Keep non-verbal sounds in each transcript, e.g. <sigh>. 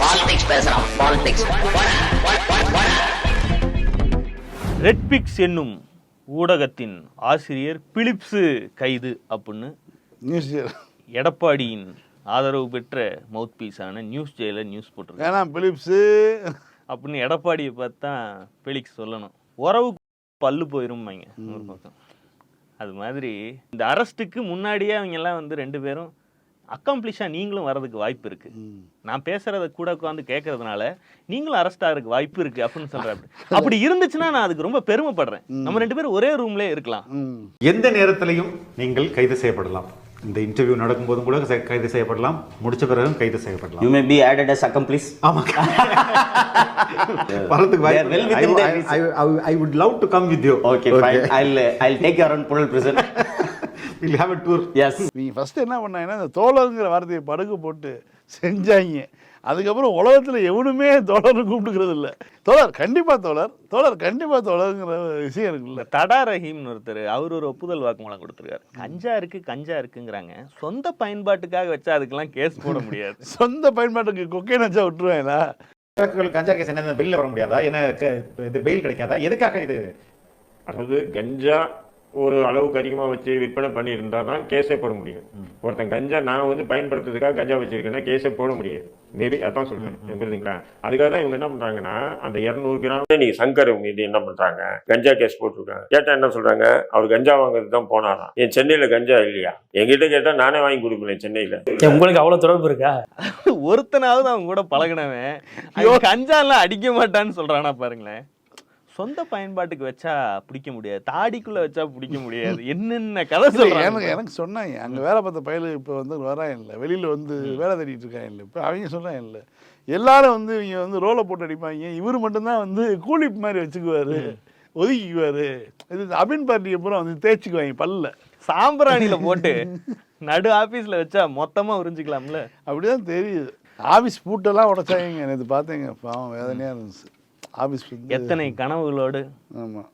Politics பேசுறான் politics Redpix என்னும் ஊடகத்தின் ஆசிரியர் பிலிப்ஸு கைது அப்படின்னு நியூஸ் எடப்பாடியின் ஆதரவு பெற்ற மவுத் பீஸான நியூஸ் ஜெயில நியூஸ் போட்டிருக்காங்க ஏன்னா பிலிப்ஸு அப்படின்னு எடப்பாடியை பார்த்தா பெலிக்ஸ் சொல்லணும். உறவு பல்லு போயிரும்பாங்க. ஒரு பக்கம். அது மாதிரி இந்த அரெஸ்ட்டுக்கு முன்னாடியே அவங்க எல்லாம் வந்து ரெண்டு பேரும் அக்காம்ப்ளிஷா நீங்களும் வர்றதுக்கு வாய்ப்பு இருக்கு. நான் பேசுறத கூட உட்காந்து கேட்கறதுனால நீங்களும் அரெஸ்ட் ஆகிறதுக்கு வாய்ப்பு இருக்கு அப்படின்னு சொல்றாரு <laughs> அப்படி. இருந்துச்சுன்னா நான் அதுக்கு ரொம்ப பெருமைப்படுறேன். நம்ம ரெண்டு பேரும் ஒரே ரூம்லயே இருக்கலாம். ம். எந்த நேரத்திலையும் நீங்கள் கைது செய்யப்படலாம். இந்த இன்டர்வியூ நடக்கும்போதும் கூட கைது செய்யப்படலாம். முடிச்ச பிறகும் கைது செய்யப்படலாம். You may be added as accomplice. ஆமா. வரதுக்கு They are well within their I, I, I, I would love to come with you. Okay, fine. I'll uh, <laughs> We'll have a tour. yes. நீங்க ஃபர்ஸ்ட் என்ன பண்ணாங்கன்னா இந்த தோழருங்கிற வார்த்தையை படுக்க போட்டு செஞ்சாங்க. அதுக்கப்புறம் உலகத்துல எவனுமே தோழர்னு கூப்பிட்டுக்கிறது இல்ல. தோழர் கண்டிப்பா தோழர். தோழர் கண்டிப்பா தோழருங்கிற விஷயம் இருக்குல்ல தடா ரஹீம்னு ஒருத்தர் அவர் ஒரு ஒப்புதல் வாக்குமூலம் கொடுத்துருக்காரு. கஞ்சா இருக்கு கஞ்சா இருக்குங்கிறாங்க. சொந்த பயன்பாட்டுக்காக வச்சா அதுக்கெல்லாம் கேஸ் போட முடியாது. <laughs> சொந்த பயன்பாட்டுக்கு கொக்கைன் வச்சா விட்டுருவாங்களா? கஞ்சா கேஸ் என்ன பெயில வர முடியாதா? என்ன இது பெயில் கிடைக்காதா? எதுக்காக இது? அதாவது கஞ்சா ஒரு அளவுக்கு அதிகமாக வச்சு விற்பனை பண்ணியிருந்தா தான் கேஸே போட முடியும் ஒருத்தன் கஞ்சா நான் வந்து பயன்படுத்துறதுக்காக கஞ்சா வச்சிருக்கேன்னா கேஸே போட முடியாது. மேபி அதான் சொல்றேன். புரியுதுங்களா அதுக்காக தான் இவங்க என்ன பண்றாங்கன்னா அந்த இரநூறு கிராம் நீ சங்கர் மீது என்ன பண்றாங்க? கஞ்சா கேஸ் போட்டிருக்காங்க. கேட்டா என்ன சொல்றாங்க? அவர் கஞ்சா வாங்குறது தான் போனாராம். என் சென்னையில கஞ்சா இல்லையா? என்கிட்ட கேட்டா நானே வாங்கி கொடுப்பேன் சென்னையில. உங்களுக்கு அவ்வளவு தொடர்பு இருக்கா? ஒருத்தனாவது அவங்க கூட பழகினவன். அவன் கஞ்சாலாம் அடிக்க மாட்டான்னு சொல்றானா பாருங்களேன். சொந்த பயன்பாட்டுக்கு வச்சா பிடிக்க முடியாது. தாடிக்குள்ள வச்சா பிடிக்க முடியாது. <laughs> என்னென்ன கதை சொல்றாங்க எனக்கு எனக்கு சொன்னாங்க. அங்க வேலை பார்த்த பயலு இப்போ வந்து வரான் இல்லை. வெளியில வந்து வேலை தேடிட்டு இருக்காங்க இல்லை. இப்போ அவங்க சொல்றாங்க இல்லை. எல்லாரும் வந்து இவங்க வந்து ரோலை போட்டு அடிப்பாங்க. இவர் மட்டும்தான் வந்து கூலிப் மாதிரி வச்சுக்குவாரு. ஒதுக்கிக்குவாரு. இது அபின் பார்ட்டி அப்புறம் வந்து தேய்ச்சிக்குவாங்க பல்ல. சாம்பிராணியில <laughs> போட்டு நடு ஆபீஸ்ல வச்சா மொத்தமா உறிஞ்சிக்கலாம்ல? அப்படிதான் தெரியுது. ஆபீஸ் பூட்டெல்லாம் உடைச்சாங்க நேற்று பார்த்தேங்க பாவம் வேதனையா இருந்துச்சு. ஆபீஸ் எத்தனை கனவுகளோடு? ஆமாம்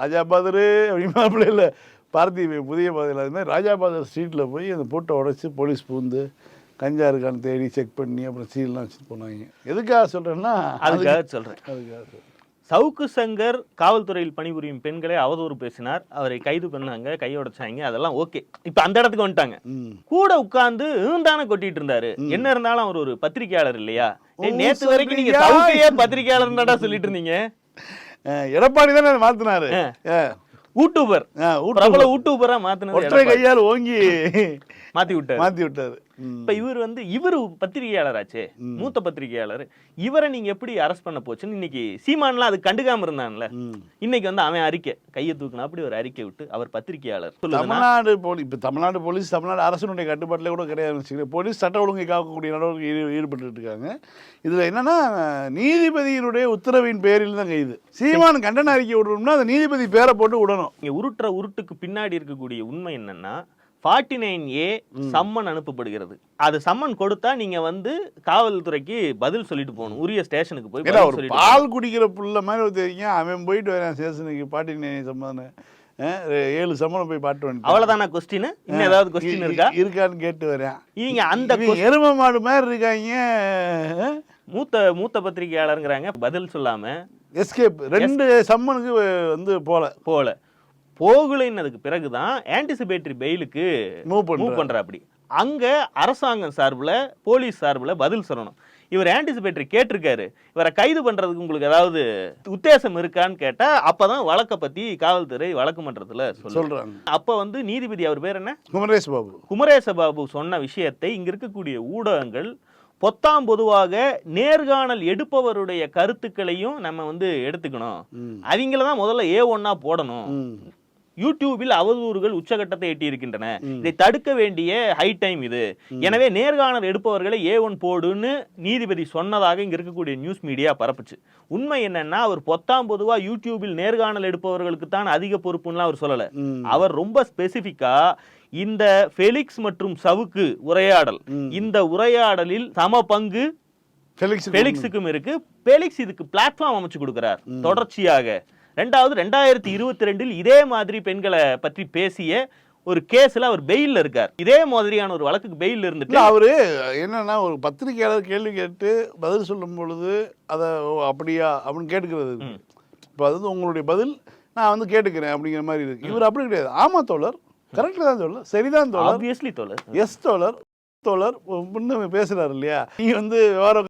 ராஜா பாதரு அப்படிமா இல்லை. பார்த்திபன் புதிய பாதையில் அது மாதிரி ராஜா பாதர் ஸ்ட்ரீட்டில் போய் அந்த பூட்டை உடைச்சி போலீஸ் பூந்து கஞ்சா இருக்கான்னு தேடி செக் பண்ணி அப்புறம் சீல்லாம் வச்சுட்டு போனாங்க. எதுக்காக சொல்கிறேன்னா அதுக்காக சொல்றேன். அதுக்காக சொல்றேன். சவுக்கு சங்கர் காவல்துறையில் பணிபுரியும் பெண்களை அவதூறு பேசினார். அவரை கைது பண்ணாங்க கையோடைச்சாங்க அதெல்லாம் ஓகே. இப்ப அந்த இடத்துக்கு வந்துட்டாங்க. கூட உட்கார்ந்து தானே கொட்டிட்டு இருந்தாரு. என்ன இருந்தாலும் அவர் ஒரு பத்திரிக்கையாளர் இல்லையா? நேத்து வரைக்கும் நீங்க? சவுக்கையே பத்திரிக்கையாளர் தான்டா சொல்லிட்டு இருந்தீங்க? எடப்பாடி தானே அதை மாற்றினாரு யூடியூபர் பிரபல யூடியூபரா மாத்தினது ஒற்றை. கையால் ஓங்கி மாத்தி விட்டாரு. மாற்றி விட்டாரு. இப்ப இவர் வந்து இவர் பத்திரிகையாளராச்சே. மூத்த பத்திரிகையாளர். இவரை நீங்க எப்படி அரெஸ்ட் பண்ண போச்சுன்னு இன்னைக்கு சீமான்லாம் அது கண்டுக்காம இருந்தான்ல. இன்னைக்கு வந்து அவன் அறிக்கை கையை தூக்குனா அப்படி ஒரு அறிக்கை விட்டு அவர் பத்திரிகையாளர் தமிழ்நாடு போலீஸ் இப்போ தமிழ்நாடு போலீஸ் தமிழ்நாடு அரசனுடைய கட்டுப்பாட்டில் கூட கிடையாது. போலீஸ் சட்ட ஒழுங்கை காக்கக்கூடிய நடவடிக்கை ஈடுபட்டு இருக்காங்க இதில் என்னன்னா நீதிபதியினுடைய உத்தரவின் பேரில் தான் கைது சீமான் கண்டன அறிக்கை விடணும்னா அந்த நீதிபதி பேரை போட்டு விடணும். இங்க உருட்டுற உருட்டுக்கு பின்னாடி இருக்கக்கூடிய உண்மை என்னன்னா ஃபார்ட்டி நைன் ஏ சம்மன் அனுப்பப்படுகிறது. அது சம்மன் கொடுத்தா நீங்க வந்து காவல்துறைக்கு பதில் சொல்லிட்டு போகணும். உரிய ஸ்டேஷனுக்கு போய் ஒரு பால் குடிக்கிற புள்ள மாதிரி தெரியும் அவன் போயிட்டு வரான் ஸ்டேஷனுக்கு. பாட்டி நே சம்மதம் ஏழு சம்மதம் போய் பாட்டு வந்துட்டான். அவ்வளவுதானா கொஸ்டின் இன்னும் ஏதாவது கொஸ்டின் இருக்கா? இருக்கான்னு கேட்டு வரேன். நீங்க அந்த எரும மாடு மாதிரி இருக்காங்க. மூத்த மூத்த பத்திரிகையாளருங்கிறாங்க. பதில் சொல்லாம எஸ்கேப் ரெண்டு சம்மனுக்கு வந்து போல. போல. போகலைன்னதுக்கு பிறகுதான் ஆன்டிசிபேட்டரி பெயிலுக்கு மூவ் மூவ் பண்ற அப்படி. அங்க அரசாங்கம் சார்புல போலீஸ் சார்புல பதில் சொல்லணும். இவர் ஆன்டிசிபேட்டரி கேட்டிருக்காரு. இவரை கைது பண்றதுக்கு உங்களுக்கு ஏதாவது உத்தேசம் இருக்கான்னு கேட்டா அப்பதான் வழக்க பத்தி காவல்துறை வழக்கு மன்றத்துல சொல்லும் சொல்றாங்க. அப்ப வந்து நீதிபதி அவர் பேர் என்ன? குமரேஷ் பாபு. குமரேச பாபு சொன்ன விஷயத்தை இங்க இருக்கக்கூடிய ஊடகங்கள் பொத்தாம் பொதுவாக நேர்காணல் எடுப்பவருடைய கருத்துக்களையும் நம்ம வந்து எடுத்துக்கணும். அவங்கள தான் முதல்ல ஏ ஒன்னா போடணும். யூடியூபில் அவதூறுகள் உச்சகட்டத்தை எட்டி இருக்கின்றன இதை தடுக்க வேண்டிய ஹை டைம் இது. எனவே நேர்காணல் எடுப்பவர்களை ஏ ஒன் போடுன்னு நீதிபதி சொன்னதாக இங்க இருக்கக்கூடிய நியூஸ் மீடியா பரப்புச்சு. உண்மை என்னன்னா அவர் பொத்தாம் பொதுவா யூடியூபில் நேர்காணல் எடுப்பவர்களுக்கு தான் அதிக பொறுப்புன்னு அவர் சொல்லல. அவர் ரொம்ப ஸ்பெசிபிக்கா இந்த ஃபெலிக்ஸ் மற்றும் சவுக்கு உரையாடல். இந்த உரையாடலில் சம பங்கு ஃபெலிக்ஸ் ஃபெலிக்ஸுக்கும் இருக்கு. ஃபெலிக்ஸ் இதுக்கு பிளாட்ஃபார்ம் அமைச்சு கொடுக்கிறார். தொடர்ச்சியாக. ரெண்டாவது ரெண்டாயிரத்தி இருபத்தி ரெண்டில் இதே மாதிரி பெண்களை பற்றி பேசிய ஒரு கேஸ்ல அவர் பெயில்ல இருக்கார். இதே மாதிரியான ஒரு வழக்குக்கு பெயில் இருந்துட்டு அவரு என்னன்னா ஒரு பத்திரிக்கையாளர் கேள்வி கேட்டு பதில் சொல்லும் பொழுது அதை அப்படியா? அப்படின்னு கேட்டுக்கிறது. இப்போ அது வந்து உங்களுடைய பதில் நான் வந்து கேட்டுக்கிறேன் அப்படிங்கிற மாதிரி இருக்கு. இவர் அப்படி கிடையாது. ஆமா தோழர். கரெக்ட் தான் தோழர். சரிதான் தோழர். ஆப்வியஸ்லி தோழர். எஸ் தோழர். தோழர் முன்ன பேசுறாரு இல்லையா? நீ வந்து வேற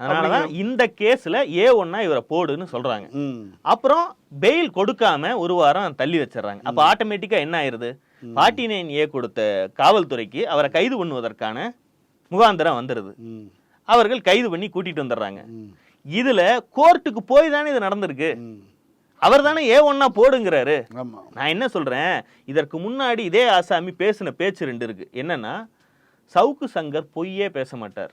அதனாலதான் இந்த கேஸ்ல ஏ ஒன்னா இவரை போடுன்னு சொல்றாங்க. அப்புறம் பெயில் கொடுக்காம ஒரு வாரம் தள்ளி வச்சிடுறாங்க. அப்ப ஆட்டோமேட்டிக்கா என்ன ஆயிருது? ஃபார்ட்டி நைன் ஏ கொடுத்த காவல்துறைக்கு அவரை கைது பண்ணுவதற்கான முகாந்திரம் வந்துருது. ம். அவர்கள் கைது பண்ணி கூட்டிட்டு வந்துடுறாங்க. இதுல கோர்ட்டுக்கு போய் தானே இது நடந்திருக்கு. அவர் தானே ஏ ஒன்னா போடுங்கிறாரு. நான் என்ன சொல்றேன்? இதற்கு முன்னாடி இதே ஆசாமி பேசின பேச்சு ரெண்டு இருக்கு. என்னன்னா சவுக்கு சங்கர் பொய்யே பேச மாட்டார்.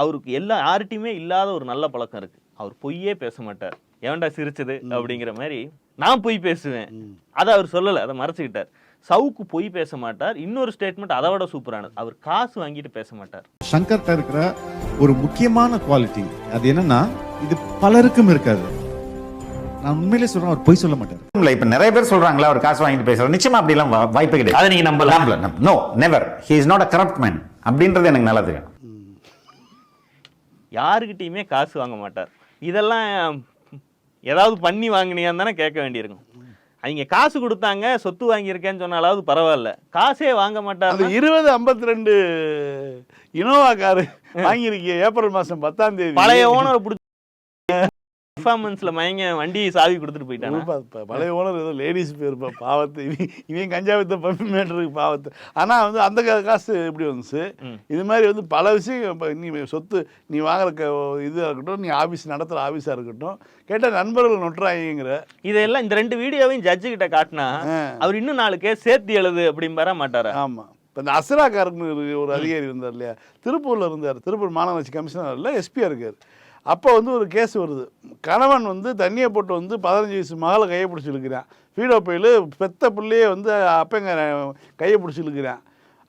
அவருக்கு எல்லா யார்கிட்டயுமே இல்லாத ஒரு நல்ல பழக்கம் இருக்கு. அவர் பொய்யே பேச மாட்டார். எவன்டா சிரிச்சது? அப்படிங்கிற மாதிரி நான் பொய் பேசுவேன். அதை அவர் சொல்லல அதை மறைச்சுக்கிட்டார். சவுக்கு பொய் பேச மாட்டார். இன்னொரு ஸ்டேட்மெண்ட் அதை விட சூப்பரானது. அவர் காசு வாங்கிட்டு பேச மாட்டார். சங்கர்ட்ட இருக்கிற ஒரு முக்கியமான குவாலிட்டி அது என்னன்னா இது பலருக்கும் இருக்காது. நான் உண்மையிலே சொல்றேன் அவர் பொய் சொல்ல மாட்டார். இல்ல இப்ப நிறைய பேர் சொல்றாங்களா அவர் காசு வாங்கிட்டு பேசுறாரு. நிச்சயமா அப்படி எல்லாம் வா- வாய்ப்பே கிடையாது. அதை நீங்க நம்பலாம். No never he is not a corrupt man அப்படின்றது எனக்கு நல்லா தெரியும் யாருக்கிட்டயுமே காசு வாங்க மாட்டார். இதெல்லாம் ஏதாவது பண்ணி வாங்கினியான்னு தானே கேட்க வேண்டியிருக்கும். அவங்க காசு கொடுத்தாங்க சொத்து வாங்கியிருக்கேன்னு சொன்னாலாவது பரவாயில்ல. காசே வாங்க மாட்டார் இருபது ஐம்பத்தி ரெண்டு இனோவா காரு வாங்கியிருக்கீங்க ஏப்ரல் மாசம் பத்தாம் தேதி. பழைய ஓனரை பிடிச்சி பர்ஃபார்மன்ஸ்ல மயங்க வண்டி சாவி கொடுத்துட்டு போயிட்டானா? உருப்பா, ப- பழைய ஓனர் ஏதோ லேடிஸ் பேருப்பா பாவத்தை. இவன் கஞ்சா வித்த மேட்டருக்கு பாவத்தை. ஆனா வந்து அந்த காசு எப்படி வந்துச்சு. இது மாதிரி வந்து பல விஷயம் நீ சொத்து நீ வாங்குற இதாக இருக்கட்டும் நீ ஆபீஸ் நடத்துகிற ஆபீஸா இருக்கட்டும் கேட்டால் நண்பர்கள் நொட்டுறாங்கிற இதெல்லாம் இந்த ரெண்டு வீடியோவையும் ஜட்ஜு கிட்ட காட்டினா. அவர் இன்னும் நாலு கேஸ் சேர்த்து எழுது அப்படிம்பாரா மாட்டாரா? ஆமா. இப்போ இந்த அசராக்காரன்னு ஒரு அதிகாரி இருந்தார் இல்லையா? திருப்பூர்ல இருந்தார். திருப்பூர் மாநகராட்சி கமிஷனர் இல்லை எஸ்பியா இருக்கார். அப்போ வந்து ஒரு கேஸ் வருது. கணவன் வந்து தண்ணியை போட்டு வந்து பதினஞ்சு வயசு மகளை கையை பிடிச்சி இழுக்கிறான் ஃபீடோ பையில் பெத்த பிள்ளையே வந்து அப்பங்க கையை பிடிச்சி இழுக்கிறான்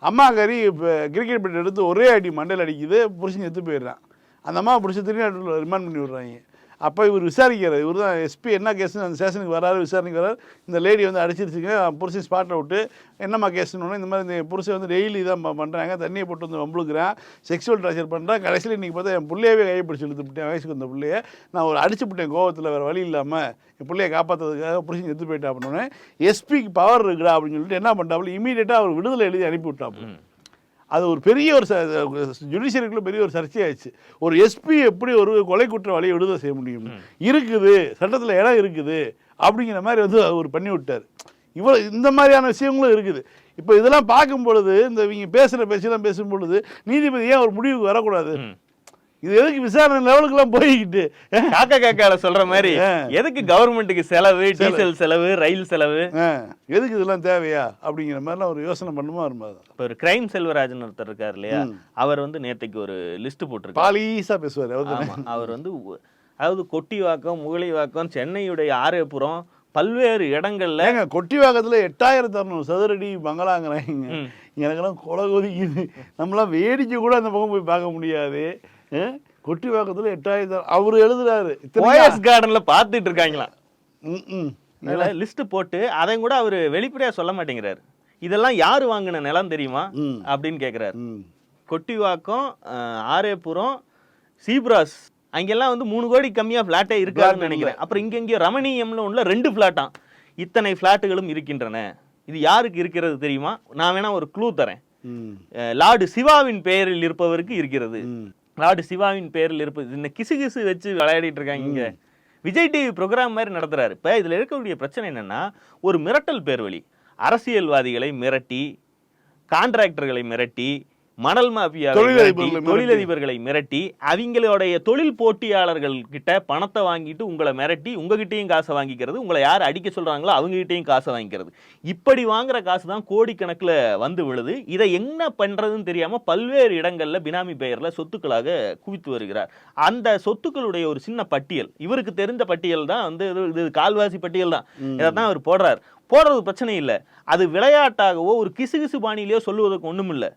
அம்மா கறி இப்போ கிரிக்கெட் பேட் எடுத்து ஒரே அடி மண்டையில் அடிக்குது புருஷன் செத்து போயிடுறான். அந்த அம்மா பிடிச்சி திருநாட்டில் ரிமாண்ட் பண்ணி விடுறாங்க. அப்போ இவர் விசாரிக்கிறார். இவர் தான் எஸ்பி என்ன கேஸ்னு அந்த ஸ்டேஷனுக்கு வராரு விசாரணைக்கு வராரு. இந்த லேடி வந்து அடிச்சிருச்சுங்க. புருஷன் ஸ்பாட்டை விட்டு என்னம்மா கேஸ்னு இந்த மாதிரி இந்த புருஷன் வந்து டெய்லி தான் பண்ணுறாங்க தண்ணியை போட்டு வந்து வம்புழுக்கிறேன். செக்ஷுவல் டார்ச்சர் பண்ணுறேன் கடைசியில் இன்றைக்கி பார்த்தா என் பிள்ளையவே கையை பிடிச்சி இழுத்துவிட்டேன் வயசுக்கு வந்த பிள்ளைய. நான் ஒரு அடிச்சு விட்டேன். கோவத்தில் வேறு வழி இல்லாமல் என் பிள்ளையை காப்பாற்றுறதுக்காக புருஷன் எடுத்து போயிட்டா அப்படின்னோடனே எஸ்பிக்கு பவர் இருக்குடா அப்படின்னு சொல்லிட்டு என்ன பண்ணுறாப்புல இமீடியட்டாக அவர் விடுதலை எழுதி அனுப்பி விட்டாப்புல அது ஒரு பெரிய ஒரு ஜுடிஷியரிக்குள்ள பெரிய ஒரு சர்ச்சையாச்சு ஒரு எஸ்பி எப்படி ஒரு கொலை குற்றவாளியை விடுதலை செய்ய முடியும்? இருக்குது சட்டத்தில் இடம் இருக்குது அப்படிங்கிற மாதிரி வந்து அவர் பண்ணி விட்டார். இவ்வளோ இந்த மாதிரியான விஷயங்களும் இருக்குது. இப்போ இதெல்லாம் பார்க்கும் பொழுது இந்த இவங்க பேசுகிற பேச்செல்லாம் பேசும் பொழுது நீதிபதி ஏன் ஒரு முடிவுக்கு வரக்கூடாது? இது எதுக்கு விசாரணை லெவலுக்குலாம் போய்கிட்டு காக்கா காக்கால சொல்ற மாதிரி. எதுக்கு கவர்மெண்ட்டுக்கு செலவு டீசல் செலவு ரயில் செலவு? எதுக்கு இதெல்லாம் தேவையா? அப்படிங்கிற மாதிரிலாம் ஒரு யோசனை பண்ணுமா இருமா இப்போ ஒரு கிரைம் செல்வராஜன் ஒருத்தர் இருக்கார் இல்லையா? அவர் வந்து நேத்தைக்கு ஒரு லிஸ்ட் போட்டிருக்காரு. பாலீஸாக பேசுவார் அவர் வந்து அதாவது கொட்டிவாக்கம் முகலிவாக்கம் சென்னையுடைய ஆரேபுரம் பல்வேறு இடங்கள்ல ஏங்க கொட்டிவாக்கத்தில் எட்டாயிரத்தி அறநூறு சதுரடி பங்களாங்கிறாங்க. எனக்கெல்லாம் கொலை கொதிக்குது. நம்மளாம் வேடிக்கை கூட அந்த பக்கம் போய் பார்க்க முடியாது. ஆ? கொட்டிவாக்கத்தில் எட்டாயிரத்தி அவர் எழுதுறாரு. ஓஎஸ் கார்டன்ல பார்த்துட்டு இருக்காங்களாம். லிஸ்ட் போட்டு அதையும் கூட அவர் வெளிப்படையா சொல்ல மாட்டேங்கிறாரு. இதெல்லாம் யாரு வாங்கின நிலம் தெரியுமா. அப்படின்னு கேக்குறாரு. ம். கொட்டிவாக்கம் ஆரேபுரம் சீப்ராஸ். அங்கெல்லாம் வந்து மூணு கோடி கம்மியா ஃபிளாட்டே இருக்காதுன்னு நினைக்கிறேன். அப்புறம் இங்க இங்க ரமணீயம்னு ஒண்ணுல ரெண்டு ஃபிளாட்டாம் இத்தனை ஃபிளாட்டுகளும் இருக்கின்றன. இது யாருக்கு இருக்கிறது தெரியுமா? நான் வேணா ஒரு க்ளூ தரேன். லார்டு சிவாவின் பெயரில் இருப்பவருக்கு இருக்கிறது. லார்டு சிவாவின் பெயரில் இருப்பது. இந்த கிசு கிசு வச்சு விளையாடிட்டு இருக்காங்க இங்க. விஜய் டிவி ப்ரோக்ராம் மாதிரி நடத்துறாரு. இப்ப இதுல இருக்கக்கூடிய பிரச்சனை என்னன்னா ஒரு மிரட்டல் பேர் வழி அரசியல்வாதிகளை மிரட்டி கான்ட்ராக்டர்களை மிரட்டி மணல் மாஃபியா தொழிலதிபர்களை மிரட்டி. அவங்களுடைய தொழில் போட்டியாளர்கள் கிட்ட பணத்தை வாங்கிட்டு உங்களை மிரட்டி உங்ககிட்டயும் காசை வாங்கிக்கிறது உங்களை யார் அடிக்க சொல்றாங்களோ அவங்க கிட்டயும் காசை வாங்கிக்கிறது. இப்படி வாங்குற காசு தான் கோடிக்கணக்குல வந்து விழுது. இதை என்ன பண்றதுன்னு தெரியாம பல்வேறு இடங்கள்ல பினாமி பெயர்ல சொத்துக்களாக குவித்து வருகிறார். அந்த சொத்துக்களுடைய ஒரு சின்ன பட்டியல் இவருக்கு தெரிந்த பட்டியல் தான் வந்து இது- இது கால்வாசி பட்டியல் தான். இதைத்தான் அவர் போடுறார். போடுறது பிரச்சனை இல்லை. அது விளையாட்டாகவோ ஒரு கிசுகிசு பாணியிலையோ சொல்லுவதற்கு ஒண்ணும் இல்லை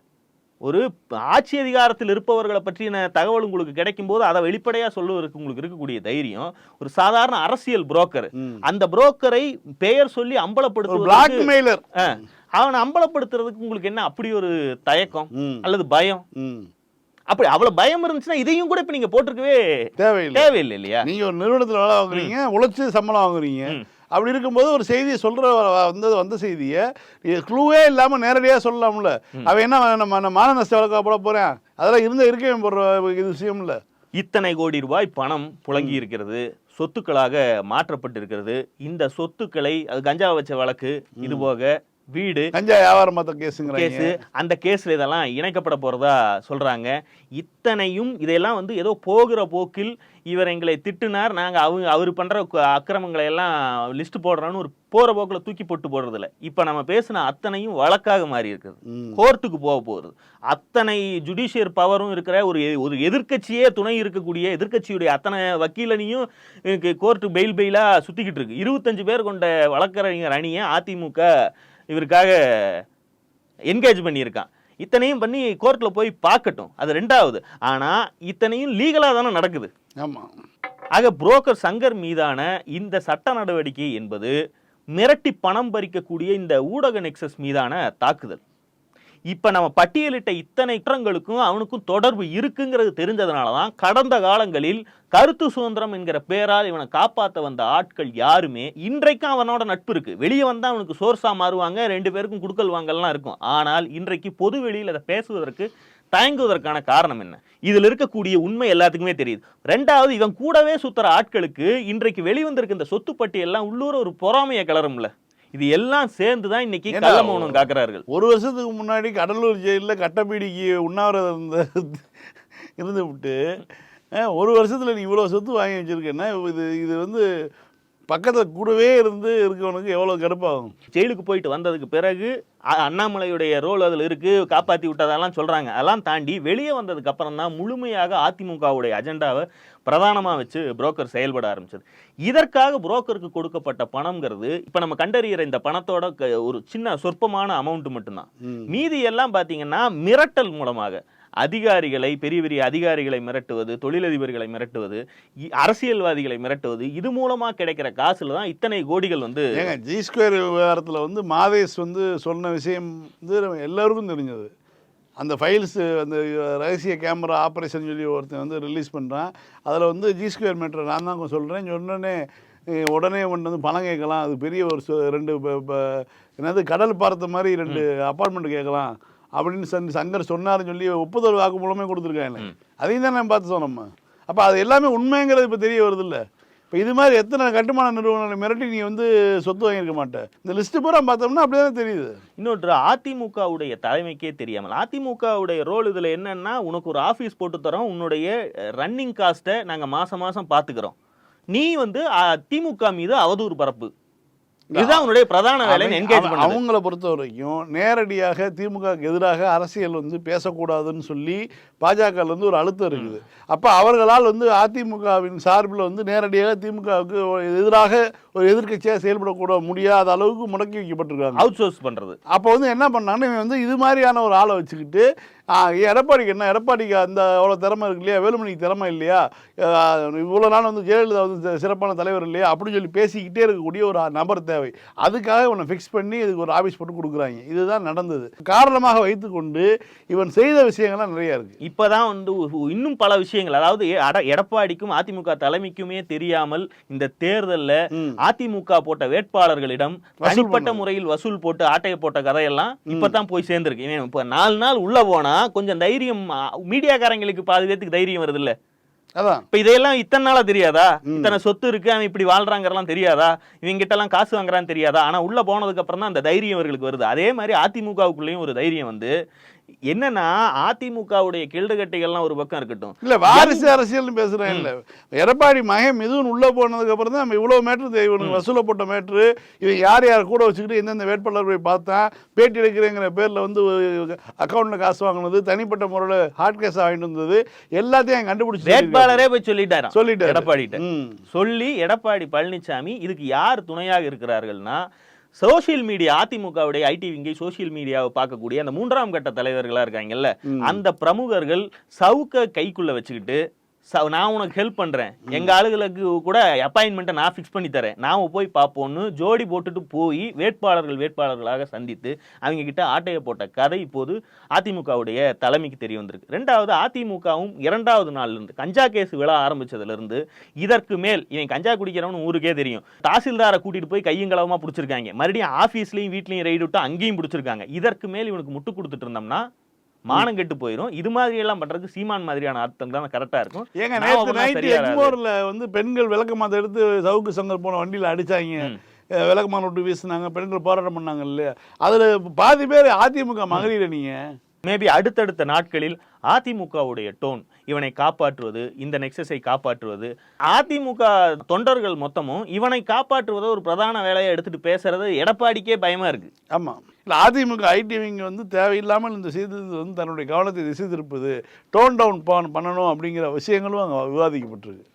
ஒரு ஆட்சி அதிகாரத்தில் இருப்பவர்களை பற்றின தகவல் உங்களுக்கு கிடைக்கும் போது அதை வெளிப்படையா சொல்லுவதற்கு உங்களுக்கு இருக்கக்கூடிய தைரியம் ஒரு சாதாரண அரசியல் புரோக்கர் அந்த புரோக்கரை பெயர் சொல்லி அம்பலப்படுத்துவது அவனை அம்பலப்படுத்துறதுக்கு உங்களுக்கு என்ன அப்படி ஒரு தயக்கம். அல்லது பயம்? அப்படி அவ்வளவு பயம் இருந்துச்சுன்னா இதையும் கூட இப்ப நீங்க போட்டிருக்கவே தேவையில்லை. தேவையில்லை இல்லையா? நீங்க ஒரு நிறுவனத்துல வேலை வாங்குறீங்க உழைச்சு சம்பளம் வாங்குறீங்க. அப்படி இருக்கும்போது ஒரு செய்தியை சொல்ற வந்த வந்த செய்தியை க்ளூவே இல்லாம நேரடியா சொல்லலாம்ல. அவன் என்ன நம்ம மான நஷ்ட வழக்கா போட போறேன்? அதெல்லாம் இருந்த இருக்கவே போடுற இது விஷயம் இல்ல. இத்தனை கோடி ரூபாய் பணம் புழங்கி இருக்கிறது சொத்துக்களாக மாற்றப்பட்டிருக்கிறது. இந்த சொத்துக்களை அது கஞ்சா வச்ச வழக்கு இது போக வீடு கஞ்சா வியாபாரம் பார்த்த கேஸுங்கிறாங்க. கேஸ் அந்த கேஸ்ல இதெல்லாம் இணைக்கப்பட போறதா சொல்றாங்க. இத்தனையும் இதெல்லாம் வந்து ஏதோ போகிற போக்கில் இவர் எங்களை திட்டுனார். நாங்க அவங்க அவர் பண்ற கு- அக்கிரமங்களை எல்லாம் லிஸ்ட் போடுறோம்னு ஒரு போற போக்குல தூக்கி போட்டு போடுறது இல்ல இப்ப நம்ம பேசின அத்தனையும் வழக்காக மாறி இருக்குது. கோர்ட்டுக்கு போக போகுது. அத்தனை ஜுடிஷியர் பவரும் இருக்கிற ஒரு ஒரு எதிர்க்கட்சியே துணை இருக்கக்கூடிய எதிர்க்கட்சியுடைய அத்தனை வக்கீலனையும் கோர்ட்டு பெயில் பெயிலா சுத்திக்கிட்டு இருக்கு. இருபத்தஞ்சு பேர் கொண்ட வழக்கறிஞர் அணியை அதிமுக இவருக்காக என்கேஜ் பண்ணியிருக்கான். இத்தனையும் பண்ணி கோர்ட்ல போய் பார்க்கட்டும். அது ரெண்டாவது. ஆனா இத்தனையும் லீகலா தானே நடக்குது. ஆமா. ஆக புரோக்கர் சங்கர் மீதான இந்த சட்ட நடவடிக்கை என்பது மிரட்டி பணம் பறிக்கக்கூடிய இந்த ஊடக நெக்சஸ் மீதான தாக்குதல். இப்போ நம்ம பட்டியலிட்ட இத்தனை குற்றங்களுக்கும் அவனுக்கும் தொடர்பு இருக்குங்கிறது தெரிஞ்சதுனால தான் கடந்த காலங்களில் கருத்து சுதந்திரம் என்கிற பேரால் இவனை காப்பாற்ற வந்த ஆட்கள் யாருமே இன்றைக்கும் அவனோட நட்பு இருக்கு. வெளியே வந்தால் அவனுக்கு சோர்ஸாக மாறுவாங்க ரெண்டு பேருக்கும் குடுக்கல் வாங்கல்லாம் இருக்கும். ஆனால் இன்றைக்கு பொது வெளியில் அதை பேசுவதற்கு தயங்குவதற்கான காரணம் என்ன? இதில் இருக்கக்கூடிய உண்மை எல்லாத்துக்குமே தெரியுது. ரெண்டாவது இவன் கூடவே சுத்துற ஆட்களுக்கு இன்றைக்கு வெளிவந்திருக்க இந்த சொத்து பட்டியெல்லாம் உள்ளூர ஒரு பொறாமையை கிளறும்ல. இது எல்லாம் சேர்ந்து தான் இன்னைக்கு கள்ள மௌனம் காக்குறார்கள். ஒரு வருஷத்துக்கு முன்னாடி கடலூர் ஜெயிலில் கட்டப்பீடிக்கு உண்ணாவிரதம் இருந்த இருந்து விட்டு ஒரு வருஷத்துல நீ இவ்வளோ சொத்து வாங்கி வச்சிருக்கேன்னா இது இது வந்து பக்கத்துல கூடவே இருந்து இருக்கவனுக்கு எவ்வளோ கடுப்பாகும்? ஜெயிலுக்கு போயிட்டு வந்ததுக்கு பிறகு அண்ணாமலையுடைய ரோல் அதில் இருக்கு காப்பாத்தி விட்டதெல்லாம் சொல்றாங்க. அதெல்லாம் தாண்டி வெளியே வந்ததுக்கு அப்புறம் தான் முழுமையாக அதிமுகவுடைய அஜெண்டாவை பிரதானமா வச்சு புரோக்கர் செயல்பட ஆரம்பிச்சது. இதற்காக புரோக்கருக்கு கொடுக்கப்பட்ட பணம்ங்கிறது இப்ப நம்ம கண்டறியிற இந்த பணத்தோட ஒரு சின்ன சொற்பமான அமௌண்ட் மட்டும்தான். மீதி எல்லாம் பாத்தீங்கன்னா மிரட்டல் மூலமாக. அதிகாரிகளை பெரிய பெரிய அதிகாரிகளை மிரட்டுவது தொழிலதிபர்களை மிரட்டுவது அரசியல்வாதிகளை மிரட்டுவது இது மூலமா கிடைக்கிற காசுல தான் இத்தனை கோடிகள் வந்து ஏங்க ஜி ஸ்கொயர் விவகாரத்தில் வந்து மாதேஷ் வந்து சொன்ன விஷயம் வந்து எல்லாருக்கும் தெரிஞ்சது. அந்த ஃபைல்ஸ் அந்த ரகசிய கேமரா ஆப்ரேஷன் சொல்லி ஒருத்தன் வந்து ரிலீஸ் பண்ணுறான் அதில் வந்து ஜி ஸ்கொயர் மீட்டர் நான் தான் சொல்கிறேன் சொன்னோடனே உடனே கொண்டு வந்து பணம் கேட்கலாம். அது பெரிய ஒரு ரெண்டு என்னது கடல் பார்த்த மாதிரி ரெண்டு அப்பார்ட்மெண்ட் கேட்கலாம். அப்படின்னு சன் சங்கர் சொன்னாருன்னு சொல்லி ஒப்புதல் வாக்கு மூலமே கொடுத்துருக்காங்க அதையும் தான் நான் பார்த்து சொன்னோம் அப்போ அது எல்லாமே உண்மைங்கிறது இப்போ தெரிய வருது இல்லை. இப்போ இது மாதிரி எத்தனை கட்டுமான நிறுவனங்களை மிரட்டி நீ வந்து சொத்து வாங்கியிருக்க மாட்ட. இந்த லிஸ்ட்டு பூரா பார்த்தோம்னா அப்படியே தான் தெரியுது. இன்னொன்று அதிமுகவுடைய தலைமைக்கே தெரியாமல் அதிமுகவுடைய ரோல் இதுல என்னன்னா உனக்கு ஒரு ஆபீஸ் போட்டு தரோம் உன்னுடைய ரன்னிங் காஸ்ட்டை நாங்க மாசம் மாசம் பாத்துக்கிறோம் நீ வந்து திமுக மீது அவதூறு பரப்பு. இதுதான் உன்னுடைய பிரதான என்கேஜ் பண்ணது. அவங்கள பொறுத்த வரைக்கும் நேரடியாக திமுகவுக்கு எதிராக அரசியல் வந்து பேசக்கூடாதுன்னு சொல்லி பாஜகல இருந்து ஒரு அழுத்தம் இருக்குது. அப்போ அவர்களால் வந்து அதிமுகவின் சார்பில் வந்து நேரடியாக திமுகவுக்கு எதிராக ஒரு எதிர்க்கட்சியாக செயல்படக்கூட முடியாத அளவுக்கு முடக்கி வைக்கப்பட்டிருக்காங்க. அவுட் சோர்ஸ் பண்றது. அப்போ வந்து என்ன பண்ணான்னு இவன் வந்து இது மாதிரியான ஒரு ஆளை வச்சுக்கிட்டு எடப்பாடிக்கு என்ன எடப்பாடிக்கு அந்த அவ்வளோ திறமை இருக்கு இல்லையா? வேலுமணிக்கு திறமை இல்லையா? இவ்வளோ நாள் வந்து ஜெயலலிதா வந்து சிறப்பான தலைவர் இல்லையா? அப்படின்னு சொல்லி பேசிக்கிட்டே இருக்கக்கூடிய ஒரு நபர் தேவை. அதுக்காக இவனை ஃபிக்ஸ் பண்ணி இதுக்கு ஒரு ஆஃபீஸ் போட்டு கொடுக்குறாங்க. இதுதான் நடந்தது. காரணமாக வைத்துக்கொண்டு இவன் செய்த விஷயங்கள்லாம் நிறைய இருக்கு இப்பதான் வந்து இன்னும் பல விஷயங்கள் அதாவது எடப்பாடிக்கும் அதிமுக தலைமைக்குமே தெரியாமல் இந்த தேர்தல்ல. அதிமுக போட்ட வேட்பாளர்களிடம் தனிப்பட்ட. முறையில் வசூல் போட்டு ஆட்டையை போட்ட கதையெல்லாம் இப்பதான் போய் சேர்ந்திருக்கு. இப்ப நாலு நாள் உள்ள போனா கொஞ்சம் தைரியம் மீடியாக்காரங்களுக்கு பாதி பேத்துக்கு தைரியம் வருது இல்ல இப்ப இதையெல்லாம் இத்தனை நாளா தெரியாதா? இத்தனை சொத்து இருக்கு அவன் இப்படி வாழ்றாங்கறலாம் தெரியாதா? இவங்க கிட்ட எல்லாம் காசு வாங்குறான்னு தெரியாதா? ஆனா உள்ள போனதுக்கு அப்புறம் தான் அந்த தைரியம் இவர்களுக்கு வருது. அதே மாதிரி அதிமுகவுக்குள்ளேயும் ஒரு தைரியம் வந்து என்னன்னா அதிமுகவுடைய கில்டுகட்டைகள்லாம் ஒரு பக்கம் இருக்கட்டும். இல்ல வாரிசு அரசியல்னு பேசுறேன் இல்ல. எடப்பாடி மகன் மிதுன் உள்ள போனதுக்கு அப்புறம் தான் நம்ம இவ்வளவு மேட்ரு இவனுக்கு வசூல போட்ட மேட்ரு இவன் யார் யார் கூட வச்சுக்கிட்டு எந்தெந்த வேட்பாளர் போய் பார்த்தான் பேட்டி எடுக்கிறேங்கிற பேர்ல வந்து அக்கௌண்ட்ல காசு வாங்கினது தனிப்பட்ட முறையில் ஹார்ட் கேஸ் வாங்கிட்டு வந்தது எல்லாத்தையும் கண்டுபிடிச்சு வேட்பாளரே போய் சொல்லிட்டாரு. எடப்பாடிட்ட ம். சொல்லி எடப்பாடி பழனிசாமி இதுக்கு யார் துணையாக இருக்கிறார்கள்னா சோஷியல் மீடியா அதிமுகவுடைய ஐடி விங்கை சோஷியல் மீடியாவை பார்க்கக்கூடிய அந்த மூன்றாம் கட்ட தலைவர்களா இருக்காங்கல்ல அந்த பிரமுகர்கள் சவுக்க கைக்குள்ள வச்சுக்கிட்டு நான் உனக்கு ஹெல்ப் பண்ணுறேன் எங்கள் ஆளுகளுக்கு கூட அப்பாயின்மெண்ட்டை நான் ஃபிக்ஸ் பண்ணி தரேன். நாம் போய் பார்ப்போம்னு ஜோடி போட்டுட்டு போய் வேட்பாளர்கள் வேட்பாளர்களாக சந்தித்து அவங்க கிட்ட ஆட்டையை போட்ட கதை இப்போது அதிமுகவுடைய தலைமைக்கு தெரிய வந்திருக்கு. ரெண்டாவது அதிமுகவும் இரண்டாவது நாள்லேருந்து கஞ்சா கேஸ் விழா ஆரம்பித்ததுலேருந்து இதற்கு மேல் இவன் கஞ்சா குடிக்கிறவனு ஊருக்கே தெரியும். தாசில்தாரை கூட்டிகிட்டு போய் கையங்களவமா பிடிச்சிருக்காங்க. மறுபடியும் ஆஃபீஸ்லேயும் வீட்லேயும் ரைடு விட்டு அங்கேயும் பிடிச்சிருக்காங்க. இதற்கு மேல் இவனுக்கு முட்டு கொடுத்துட்டு இருந்தோம்னா மானம் கெட்டு போயிடும் இது மாதிரி எல்லாம் பண்றதுக்கு சீமான் மாதிரியான அர்த்தம் தான் கரெக்டா இருக்கும். ஏங்க நேற்று நைட்டு. எக்மோரில் வந்து பெண்கள் விளக்கமாத்த எடுத்து சவுக்கு சங்கர் போன வண்டியில் அடிச்சாங்க. விளக்கமான விட்டு வீசினாங்க பெண்கள் போராட்டம் பண்ணாங்க இல்லையா? அதில் பாதி பேர் அதிமுக மகளிர் நீங்க. மேபி அடுத்தடுத்த நாட்களில் அதிமுகவுடைய டோன் இவனை காப்பாற்றுவது இந்த நெக்ஸஸை காப்பாற்றுவது. அதிமுக தொண்டர்கள் மொத்தமும் இவனை காப்பாற்றுவதை ஒரு பிரதான வேலையை எடுத்துட்டு பேசுறது எடப்பாடிக்கே பயமா இருக்கு. ஆமாம் இல்லை அதிமுக ஐடிவிங்க வந்து தேவையில்லாமல் இந்த சீர்திருத்தம் வந்து தன்னுடைய கவனத்தை திசை திருப்புது. டோன் டவுன் பண்ணணும் அப்படிங்கிற விஷயங்களும் அங்கே விவாதிக்கப்பட்டிருக்கு.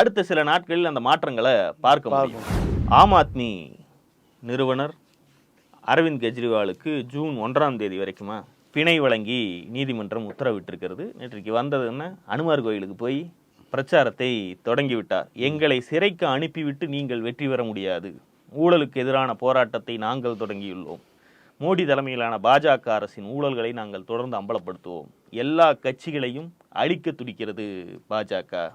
அடுத்த சில நாட்களில் அந்த மாற்றங்களை பார்க்க முடியும். ஆம் ஆத்மி நிறுவனர் அரவிந்த் கெஜ்ரிவாலுக்கு ஜூன் ஒன்றாம் தேதி வரைக்குமா? பிணை வழங்கி நீதிமன்றம் உத்தரவிட்டிருக்கிறது. நேற்றைக்கு வந்ததுன்னா அனுமார் கோயிலுக்கு போய் பிரச்சாரத்தை தொடங்கிவிட்டார். எங்களை சிறைக்கு அனுப்பிவிட்டு நீங்கள் வெற்றி பெற முடியாது. ஊழலுக்கு எதிரான போராட்டத்தை நாங்கள் தொடங்கியுள்ளோம். மோடி தலைமையிலான பாஜக அரசின் ஊழல்களை நாங்கள் தொடர்ந்து அம்பலப்படுத்துவோம். எல்லா கட்சிகளையும் அழிக்க துடிக்கிறது பாஜக.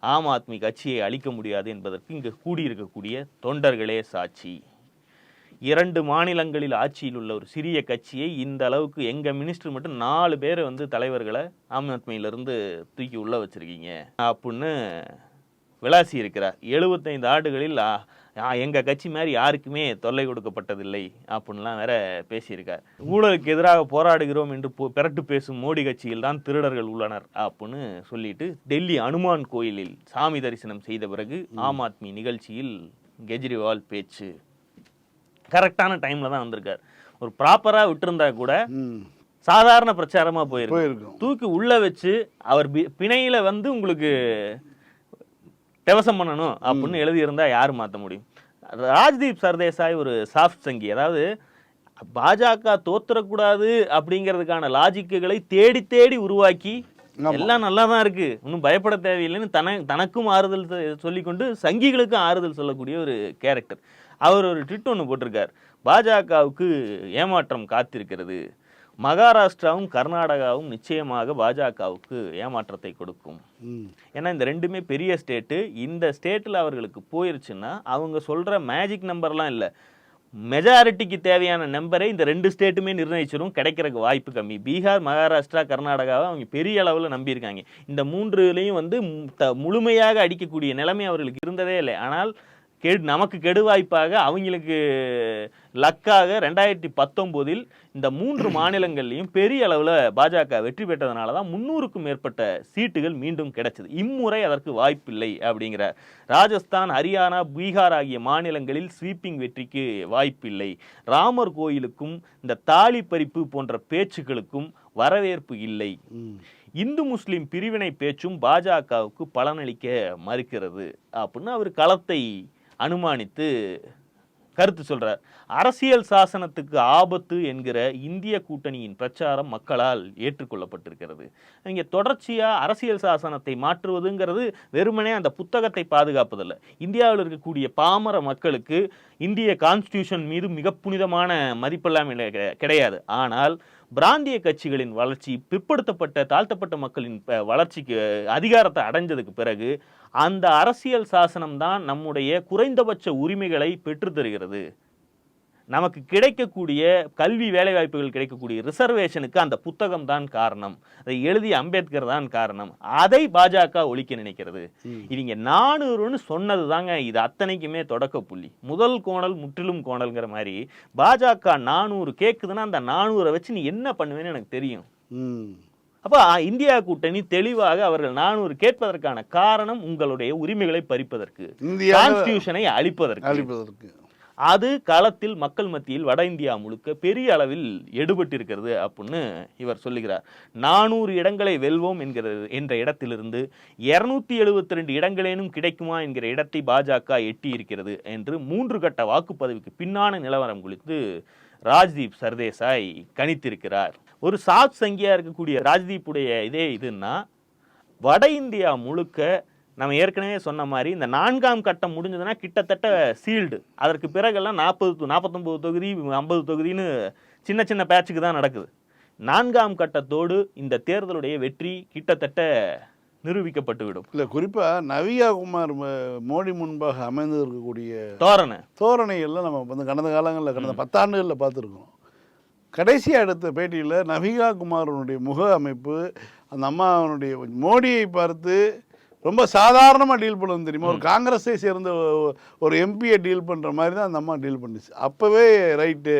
ஆம் ஆத்மி கட்சியை அழிக்க முடியாது என்பதற்கு இங்கு கூடியிருக்கக்கூடிய தொண்டர்களே சாட்சி. இரண்டு மாநிலங்களில் ஆட்சியில் உள்ள ஒரு சிறிய கட்சியை இந்த அளவுக்கு எங்கள் மினிஸ்டர் மட்டும் நாலு பேரை வந்து தலைவர்களை ஆம் ஆத்மியிலிருந்து தூக்கி உள்ள வச்சிருக்கீங்க. அப்படின்னு விளாசி இருக்கிறார். எழுபத்தைந்து ஆண்டுகளில் எங்கள் கட்சி மாதிரி யாருக்குமே தொல்லை கொடுக்கப்பட்டதில்லை அப்படின்லாம் வேற பேசியிருக்கார். ஊழலுக்கு எதிராக போராடுகிறோம் என்று போ- பிரட்டு பேசும் மோடி கட்சியில் தான் திருடர்கள் உள்ளனர் அப்படின்னு சொல்லிட்டு டெல்லி அனுமான் கோயிலில் சாமி தரிசனம் செய்த பிறகு ஆம் ஆத்மி நிகழ்ச்சியில் கெஜ்ரிவால் பேச்சு கரெக்டான டைம்ல தான் வந்திருக்கார். ஒரு ப்ராப்பரா விட்டிருந்தா கூட சாதாரண பிரச்சாரமா போயிருக்கு போயிருக்கும். தூக்கி உள்ள வச்சு அவர் பிணையில வந்து உங்களுக்கு டெவசம் பண்ணணும் அப்படின்னு எழுதியிருந்தா யாரு மாத்த முடியும்? ராஜ்தீப் சர்தேசாய் ஒரு சாஃப்ட் சங்கி. அதாவது பாஜக தோத்துறக்கூடாது அப்படிங்கிறதுக்கான லாஜிக்குகளை தேடி தேடி உருவாக்கி எல்லாம் நல்லா தான் இருக்கு. இன்னும் பயப்பட தேவையில்லைன்னு தன தனக்கும் ஆறுதல் சொல்லிக்கொண்டு சங்கிகளுக்கும் ஆறுதல் சொல்லக்கூடிய ஒரு கேரக்டர் அவர் ஒரு ட்விட் ஒன்று போட்டிருக்கார். பாஜகவுக்கு ஏமாற்றம் காத்திருக்கிறது. மகாராஷ்டிராவும் கர்நாடகாவும் நிச்சயமாக பாஜகவுக்கு ஏமாற்றத்தை கொடுக்கும். ஏன்னா இந்த ரெண்டுமே பெரிய ஸ்டேட்டு. இந்த ஸ்டேட்டில் அவர்களுக்கு போயிருச்சுன்னா அவங்க சொல்கிற மேஜிக் நம்பர்லாம் இல்லை. மெஜாரிட்டிக்கு தேவையான நம்பரை இந்த ரெண்டு ஸ்டேட்டுமே நிர்ணயிச்சிடும் கிடைக்கிறதுக்கு வாய்ப்பு கம்மி. பீகார் மகாராஷ்டிரா கர்நாடகாவை அவங்க பெரிய அளவில் நம்பியிருக்காங்க. இந்த மூன்றுலையும் வந்து த- முழுமையாக அடிக்கக்கூடிய நிலைமை அவர்களுக்கு இருந்ததே இல்லை. ஆனால் கெடு நமக்கு கெடு வாய்ப்பாக அவங்களுக்கு லக்காக ரெண்டாயிரத்தி பத்தொம்போதில் இந்த மூன்று மாநிலங்கள்லையும் பெரிய அளவில் பாஜக வெற்றி பெற்றதுனால தான் முன்னூறுக்கும் மேற்பட்ட சீட்டுகள் மீண்டும் கிடைச்சது. இம்முறை அதற்கு வாய்ப்பில்லை அப்படிங்கிறார் ராஜஸ்தான் ஹரியானா பீகார் ஆகிய மாநிலங்களில் ஸ்வீப்பிங் வெற்றிக்கு வாய்ப்பில்லை. ராமர் கோயிலுக்கும் இந்த தாலி பறிப்பு போன்ற பேச்சுக்களுக்கும் வரவேற்பு இல்லை. இந்து முஸ்லிம் பிரிவினை பேச்சும் பாஜகவுக்கு பலனளிக்க மறுக்கிறது. அப்படின்னு அவர் களத்தை அனுமானித்து கருத்து சொல்கிறார் அரசியல் சாசனத்துக்கு ஆபத்து என்கிற இந்திய கூட்டணியின் பிரச்சாரம் மக்களால் ஏற்றுக்கொள்ளப்பட்டிருக்கிறது. இங்கே தொடர்ச்சியாக அரசியல் சாசனத்தை மாற்றுவதுங்கிறது வெறுமனே அந்த புத்தகத்தை பாதுகாப்பதில்லை. இந்தியாவில் இருக்கக்கூடிய பாமர மக்களுக்கு இந்திய கான்ஸ்டியூஷன் மீது மிக புனிதமான மதிப்பெல்லாம் கிடையாது. ஆனால் பிராந்திய கட்சிகளின் வளர்ச்சி பிற்படுத்தப்பட்ட தாழ்த்தப்பட்ட மக்களின் வளர்ச்சிக்கு அதிகாரத்தை அடைஞ்சதுக்கு பிறகு அந்த அரசியல் சாசனம் தான் நம்முடைய குறைந்தபட்ச உரிமைகளை பெற்று தருகிறது. நமக்கு கிடைக்கக்கூடிய கல்வி வேலைவாய்ப்புகள் கிடைக்கக்கூடிய ரிசர்வேஷனுக்கு அந்த புத்தகம் தான் காரணம். அதை எழுதிய அம்பேத்கர் தான் காரணம். அதை பாஜக ஒழிக்க நினைக்கிறது. இவங்க நானூறுன்னு சொன்னது தாங்க இது அத்தனைக்குமே தொடக்க புள்ளி. முதல் கோணல் முற்றிலும் கோணல்ங்கிற மாதிரி பாஜக நானூறு கேட்குதுன்னா அந்த நானூறை வச்சு நீ என்ன பண்ணுவேன்னு எனக்கு தெரியும். அப்ப இந்தியா கூட்டணி தெளிவாக அவர்கள் நானூறு கேட்பதற்கான காரணம் உங்களுடைய உரிமைகளை பறிப்பதற்கு கான்ஸ்டியூஷனை அழிப்பதற்கு. அழிப்பதற்கு. அது காலத்தில் மக்கள் மத்தியில் வட இந்தியா முழுக்க பெரிய அளவில் எடுபட்டிருக்கிறது அப்படின்னு இவர் சொல்லுகிறார். நானூறு இடங்களை வெல்வோம் என்கிறது என்ற இடத்திலிருந்து இருநூத்தி எழுபத்தி ரெண்டு இடங்களேனும் கிடைக்குமா என்கிற இடத்தை பாஜக எட்டி இருக்கிறது என்று மூன்று கட்ட வாக்குப்பதிவுக்கு பின்னான நிலவரம் குறித்து ராஜ்தீப் சர்தேசாய் கணித்திருக்கிறார். ஒரு சாத் சங்கியா இருக்கக்கூடிய ராஜ்தீப்புடைய இதே இதுன்னா வட இந்தியா முழுக்க நம்ம ஏற்கனவே சொன்ன மாதிரி இந்த நான்காம் கட்டம் முடிஞ்சதுன்னா கிட்டத்தட்ட சீல்டு அதற்கு பிறகெல்லாம் நாற்பது நாற்பத்தொம்பது தொகுதி ஐம்பது தொகுதின்னு சின்ன சின்ன பேட்சுக்கு தான் நடக்குது. நான்காம் கட்டத்தோடு இந்த தேர்தலுடைய வெற்றி கிட்டத்தட்ட நிரூபிக்கப்பட்டுவிடும். இல்லை குறிப்பாக நவியா குமார் மோடி முன்பாக அமைந்து இருக்கக்கூடிய தோரணை. தோரணைகள்லாம் நம்ம வந்து கடந்த காலங்களில் கடந்த பத்தாண்டுகளில் பார்த்துருக்கோம். கடைசியாக எடுத்த பேட்டியில் நவிகா குமாரனுடைய முக அமைப்பு அந்த அம்மாவனுடைய மோடியை பார்த்து ரொம்ப சாதாரணமாக டீல் பண்ணுவது தெரியுமா? ஒரு காங்கிரஸை சேர்ந்த ஒரு எம்பியை டீல் பண்ணுற மாதிரி தான் அந்த அம்மா டீல் பண்ணுச்சு. அப்போவே ரைட்டு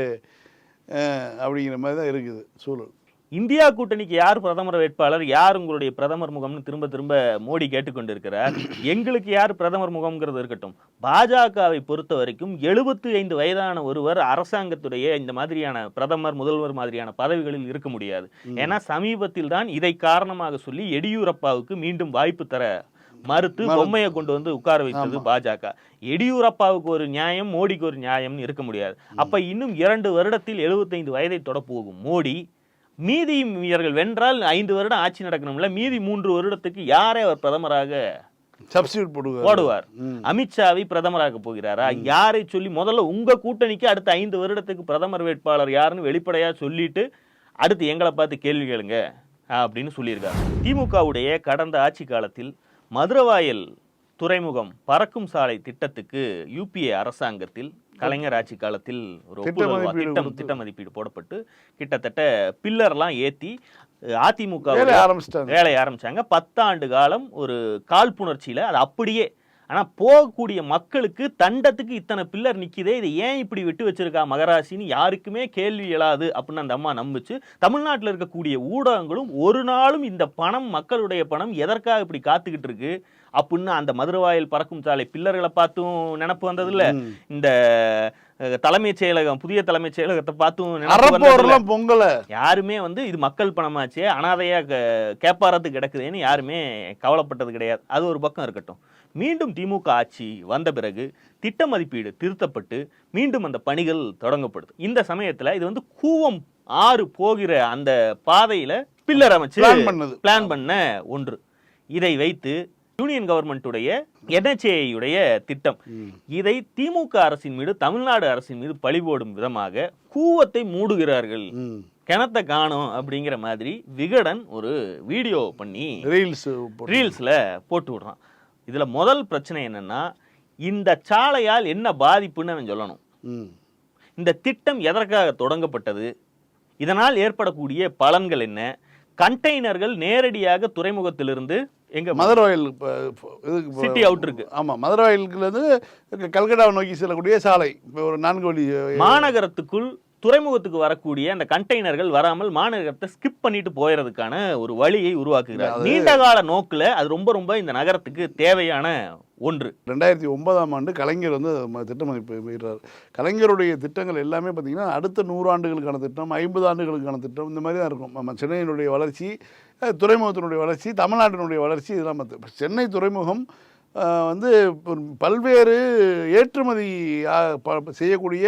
அப்படிங்கிற மாதிரி தான் இருக்குது சூழல். இந்தியா கூட்டணிக்கு யார் பிரதமர் வேட்பாளர் யார் உங்களுடைய பிரதமர் முகம்னு திரும்ப திரும்ப மோடி கேட்டுக்கொண்டிருக்கிறார்? எங்களுக்கு யார் பிரதமர் முகம்ங்கிறது இருக்கட்டும். பாஜகவை பொறுத்த வரைக்கும் எழுபத்தி ஐந்து வயதான ஒருவர் அரசாங்கத்துடைய இந்த மாதிரியான பிரதமர் முதல்வர் மாதிரியான பதவிகளில் இருக்க முடியாது. ஏன்னா சமீபத்தில் தான் இதை காரணமாக சொல்லி எடியூரப்பாவுக்கு மீண்டும் வாய்ப்பு தர மறுத்து பொம்மையை கொண்டு வந்து உட்கார வைத்தது பாஜக. எடியூரப்பாவுக்கு ஒரு நியாயம் மோடிக்கு ஒரு நியாயம்னு இருக்க முடியாது. அப்ப இன்னும் இரண்டு வருடத்தில் 75 வயதை தொடப்போகும் மோடி. மீதி இவர்கள் வென்றால் ஐந்து வருடம் ஆட்சி நடக்கணும்ல மீதி மூன்று வருடத்துக்கு யாரை அவர் பிரதமராக போடுவார். அமித்ஷாவை பிரதமராக போகிறாரா? யாரை சொல்லி முதல்ல உங்க கூட்டணிக்கு அடுத்த ஐந்து வருடத்துக்கு பிரதமர் வேட்பாளர் யாருன்னு வெளிப்படையா சொல்லிட்டு அடுத்து எங்களை பார்த்து கேள்வி கேளுங்க அப்படின்னு சொல்லியிருக்காங்க திமுகவுடைய கடந்த ஆட்சி காலத்தில் மதுரவாயல் துறைமுகம் பறக்கும் சாலை திட்டத்துக்கு யூபிஏ அரசாங்கத்தில் கலைஞர் ஆட்சி காலத்தில் ஒரு திட்டம். திட்ட மதிப்பீடு போடப்பட்டு கிட்டத்தட்ட பில்லர்லாம் ஏத்தி அதிமுக வேலை ஆரம்பிச்சிட்டாங்க வேலை ஆரம்பிச்சாங்க பத்தாண்டு காலம் ஒரு காழ்ப்புணர்ச்சியில அது அப்படியே ஆனா போகக்கூடிய மக்களுக்கு தண்டத்துக்கு இத்தனை பில்லர் நிக்குதே இதை ஏன் இப்படி விட்டு வச்சிருக்கா மகராசின்னு யாருக்குமே கேள்வி எழாது அப்படின்னு அந்த அம்மா நம்புச்சு. தமிழ்நாட்டில் இருக்கக்கூடிய ஊடகங்களும் ஒரு நாளும் இந்த பணம் மக்களுடைய பணம் எதற்காக இப்படி காத்துக்கிட்டு இருக்கு அப்படின்னு அந்த மதுரவாயல் பறக்கும் சாலை பில்லர்களை பார்த்தும் நினப்பு வந்ததில்ல. இந்த தலைமைச் செயலகம் புதிய தலைமைச் செயலகத்தை பார்த்தும் பொங்கலை. யாருமே வந்து இது மக்கள் பணமாச்சே அனாதையா கேப்பாரத்து கிடக்குதுன்னு யாருமே கவலைப்பட்டது கிடையாது. அது ஒரு பக்கம் இருக்கட்டும். மீண்டும் திமுக ஆட்சி வந்த பிறகு திட்ட மதிப்பீடு திருத்தப்பட்டு மீண்டும் அந்த பணிகள் தொடங்கப்படுது. இந்த சமயத்துல இது வந்து கூவம் ஆறு போகிற அந்த பாதையில பில்லர் அமைச்சு. பிளான் பண்ண ஒன்று. இதை வைத்து யூனியன் கவர்மெண்ட்டுடைய உடைய திட்டம். இதை திமுக அரசின் மீது தமிழ்நாடு அரசின் மீது பழிபோடும் விதமாக கூவத்தை மூடுகிறார்கள். கிணத்த காணோம் அப்படிங்கிற மாதிரி விகடன் ஒரு வீடியோ பண்ணி ரீல்ஸ் ரீல்ஸ்ல போட்டு விடுறான். இதுல முதல் பிரச்சனை என்னன்னா இந்த சாலையால் என்ன பாதிப்புன்னு அவன் சொல்லணும். இந்த திட்டம் எதற்காக தொடங்கப்பட்டது? இதனால் ஏற்படக்கூடிய பலன்கள் என்ன? கண்டெய்னர்கள் நேரடியாக துறைமுகத்திலிருந்து எங்க மதுரவாயில் சிட்டி அவுட் இருக்கு ஆமாம் மதுரவாயிலுக்குலேருந்து கல்கட்டாவை நோக்கி செல்லக்கூடிய சாலை. ஒரு நான்கு வழி மாநகரத்துக்குள் துறைமுகத்துக்கு வரக்கூடிய அந்த கண்டெய்னர்கள் வராமல் மாநகரத்தை ஸ்கிப் பண்ணிட்டு போயறதுக்கான ஒரு வழியை உருவாக்குகிறார். நீண்ட கால நோக்குல அது ரொம்ப ரொம்ப இந்த நகரத்துக்கு தேவையான ஒன்று. ரெண்டாயிரத்தி ஒன்பதாம் ஆண்டு கலைஞர் வந்து ம- திட்ட மதிப்பு மீறார் கலைஞருடைய திட்டங்கள் எல்லாமே பார்த்தீங்கன்னா அடுத்த நூறு ஆண்டுகளுக்கான திட்டம் ஐம்பது ஆண்டுகளுக்கான திட்டம் இந்த மாதிரி தான் இருக்கும். நம்ம சென்னையினுடைய வளர்ச்சி துறைமுகத்தினுடைய வளர்ச்சி தமிழ்நாட்டினுடைய வளர்ச்சி இதெல்லாம் சென்னை துறைமுகம் வந்து பல்வேறு ஏற்றுமதி செய்யக்கூடிய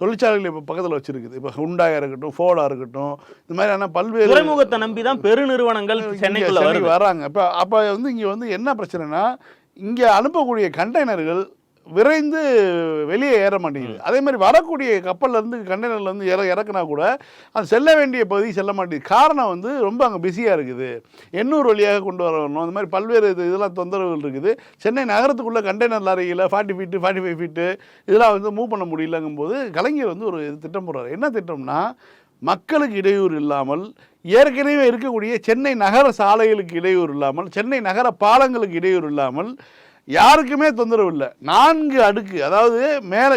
தொழிற்சாலைகள் இப்போ பக்கத்தில் வச்சிருக்குது. இப்போ ஹுண்டாயாக இருக்கட்டும் ஃபோர்டாக இருக்கட்டும் இந்த மாதிரியான பல்வேறு துறைமுகத்தை நம்பி தான் பெருநிறுவனங்கள் சென்னைக்குள்ள வராங்க. அப்போ அப்போ வந்து இங்கே வந்து என்ன பிரச்சனைனா இங்கே அனுப்பக்கூடிய கண்டெய்னர்கள் விரைந்து வெளியே ஏற மாட்டேங்குது. அதே மாதிரி வரக்கூடிய கப்பல்ல இருந்து கண்டெய்னர்ல இருந்து இற இறக்குனா கூட அது செல்ல வேண்டிய பகுதி செல்ல மாட்டேங்குது. காரணம் வந்து ரொம்ப அங்கே பிஸியாக இருக்குது. எண்ணூர் வழியாக கொண்டு வரணும். அந்த மாதிரி பல்வேறு இது இதெல்லாம் தொந்தரவுகள் இருக்குது. சென்னை நகரத்துக்குள்ள கண்டெய்னர் லாரியில் forty feet forty five feet இதெல்லாம் வந்து மூவ் பண்ண முடியலங்கும்போது கலைஞர் வந்து ஒரு திட்டம் போடுறாரு. என்ன திட்டம்னா மக்களுக்கு இடையூறு இல்லாமல் ஏற்கனவே இருக்கக்கூடிய சென்னை நகர சாலைகளுக்கு இடையூறு இல்லாமல் சென்னை நகர பாலங்களுக்கு இடையூறு இல்லாமல் யாருக்குமே தொந்தரவு இல்லை. நான்கு அடுக்கு அதாவது மேலே